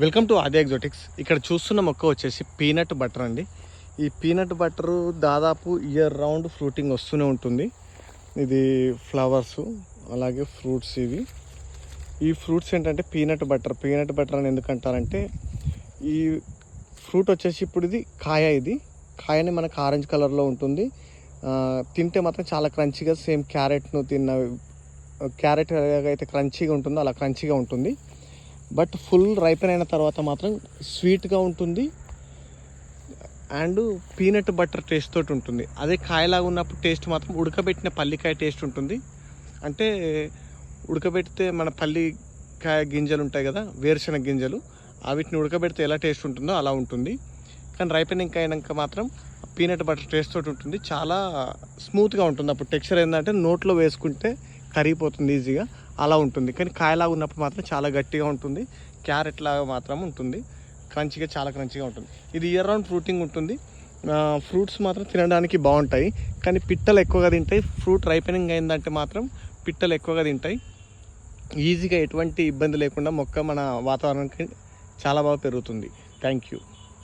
Welcome to ఆది ఎగ్జోటిక్స్ ఇక్కడ చూస్తున్న మొక్క వచ్చేసి పీనట్ బటర్ అండి. ఈ పీనట్ బటర్ దాదాపు ఇయర్ రౌండ్ ఫ్రూటింగ్ వస్తూనే ఉంటుంది. ఇది ఫ్లవర్స్ అలాగే ఫ్రూట్స్ ఇవి. ఈ ఫ్రూట్స్ ఏంటంటే పీనట్ బటర్ పీనట్ బటర్ అని ఎందుకంటారంటే ఈ ఫ్రూట్ వచ్చేసి ఇప్పుడు ఇది కాయ ఇది. కాయని మనకు ఆరెంజ్ కలర్లో ఉంటుంది. తింటే మాత్రం చాలా క్రంచీగా సేమ్ క్యారెట్ను తిన్న క్యారెట్ అయితే క్రంచీగా ఉంటుందో అలా క్రంచీగా ఉంటుంది. బట్ ఫుల్ రైపెన్ అయిన తర్వాత మాత్రం స్వీట్గా ఉంటుంది. అండ్ పీనట్ బటర్ టేస్ట్ తోటి ఉంటుంది. అదే కాయలాగా ఉన్నప్పుడు టేస్ట్ మాత్రం ఉడకబెట్టిన పల్లికాయ టేస్ట్ ఉంటుంది. అంటే ఉడకబెడితే మన పల్లికాయ గింజలు ఉంటాయి కదా వేరుశనగ గింజలు వీటిని ఉడకబెడితే ఎలా టేస్ట్ ఉంటుందో అలా ఉంటుంది. కానీ రైపెనింగ్ అయినాక మాత్రం పీనట్ బటర్ టేస్ట్ తోటి ఉంటుంది. చాలా స్మూత్గా ఉంటుంది. అప్పుడు టెక్స్చర్ ఏంటంటే నోట్లో వేసుకుంటే కరిగిపోతుంది ఈజీగా. అలా ఉంటుంది. కానీ కాయలాగా ఉన్నప్పుడు మాత్రం చాలా గట్టిగా ఉంటుంది. క్యారెట్ లాగా మాత్రం ఉంటుంది. క్రంచిగా చాలా క్రంచిగా ఉంటుంది. ఇది ఇయర్ రౌండ్ ఫ్రూటింగ్ ఉంటుంది. ఫ్రూట్స్ మాత్రం తినడానికి బాగుంటాయి. కానీ పిట్టలు ఎక్కువగా తింటాయి. ఫ్రూట్ రైపెనింగ్ అయిందంటే మాత్రం పిట్టలు ఎక్కువగా తింటాయి. ఈజీగా ఎటువంటి ఇబ్బంది లేకుండా మొక్క మన వాతావరణానికి చాలా బాగా పెరుగుతుంది. Thank you